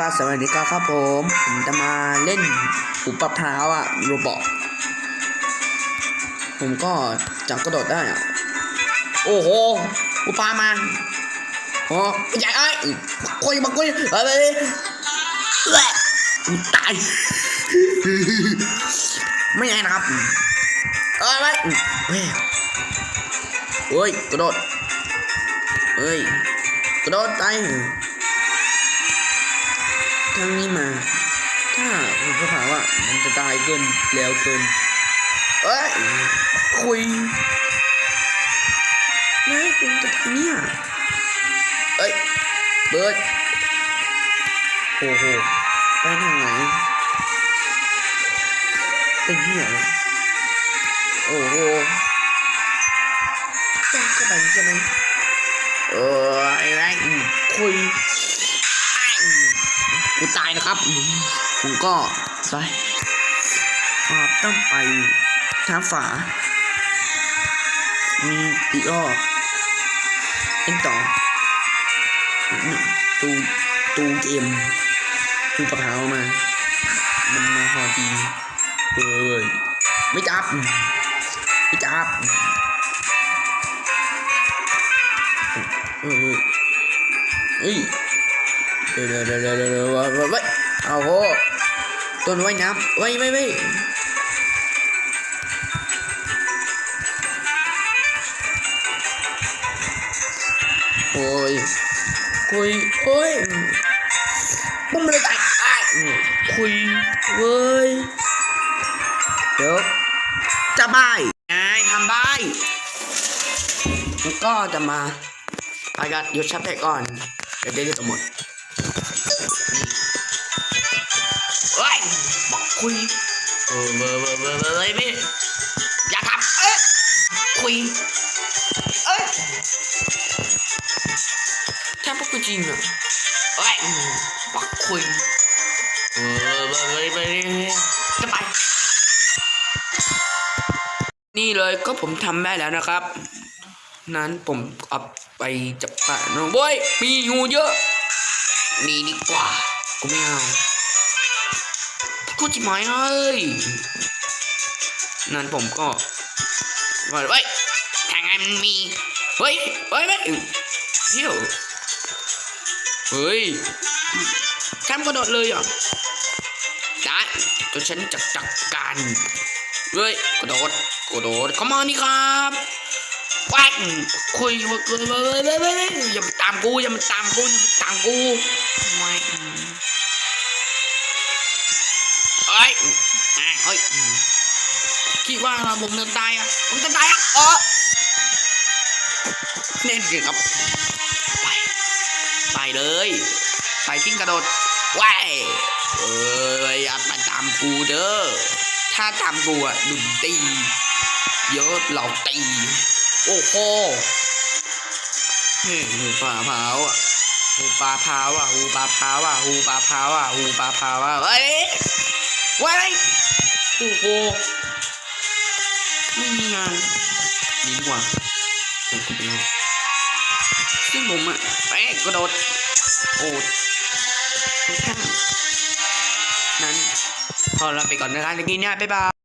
ก็สวัสดีครับครับผม ผมจะมาเล่นอุปพร้าวอะโรบอทผมก็จับกระโดดได้อะโอ้โหอุปามาโอ้ใหญ่ไอ้ยบักคุยบักคุยเฮ้ยเฮ้ยตายไม่ไงนะครับเอ้ยไปเฮ้ยเฮ้ยกระโดดเฮ้ยกระโดดตาย ทางนี้มา ถ้าผมก็ถามว่ามันจะตายเกินแล้วเกิน เอ้ยคุยนายผมจะทำเนี่ยเอ้ยเบิร์ดโอ้โหไปทางไหนเป็นเหี้ยเลยโอ้โหต้องเข้าไปใช่ไหมเออไอ้ไรคุย นะครับ ผมก็ไปอาต้องไปทางฝา มีอีกรอเอ็นต่อตูตูเกมตูกระเพรามา มันมาพอดีเฮ้ยไม่จับ ไม่จับเฮ้ยเฮ้ย เดี๋ยวเดี๋ยวเดี๋ยวเดี๋ยวเฮ้ยเอาโหต้นไว้น้ำไว้ไว้ไว้โอ้ยคุยโอ้ยมันเลยตายอ้ายคุยเว้ยเดี๋ยวจะบายไงทำบายแล้วก็จะมาประหยัดหยุดชับแต่ก่อน เดี๋ยวเดี๋ยวจะหมด เฮ้ยบอกคุยเออเบอเบอเบอเบอร์เลยพี่อย่าทำเอ๊ะคุยเอ๊ะแทบพวกกูจริงอะเฮ้ยบอกคุยเออเบอเบอร์เบอร์เบอร์จะไป นี่เลยก็ผมทำได้แล้วนะครับ นั้นผมเอาไปจับปลาน้องบอยมีงูเยอะ นี่ดีกว่า กูไม่เอากูจะไม่ให้ยนั้นผมก็ว่าเฮ้ยทางไงมันมี เฮ้ย เฮ้ยเฮ้ยเที่ยวเฮ้ยทำกระโดดเลยอะได้ตัวฉันจัดจัดการเฮ้ยกระโดดกระโดดเข้ามานี่ครับ ป๊กคุยว่าเกินเว้ยเว้ยเว้ยเว้ยอย่ามาตามกูอย่ามาตามกูอย่ามาตามกูไม่เอ้ยอะเฮ้ยคิดว่าเราผมจะตายอะผมจะตายอะเออเน่นเกินครับไปไปเลยไปทิ้งกระโดดว้ายเอ้ยอย่ามาตามกูเด้อถ้าตามกูอะดุนตีเยอะเราตี โอ้โหเฮ้ยหูปลาเผาอะหูปลาเผาอะหูปลาเผาอะหูปลาเผาอะหูปลาเผาอะเฮ้ยว้ายโอ้โหไม่มีงานดีกว่าผมคุณไปเอาซึ่งผมอะไปกระโดดโอ้ทุกท่านนั้น พอเราไปก่อนนะครับตะกี้เนี่ยบ๊ายบาย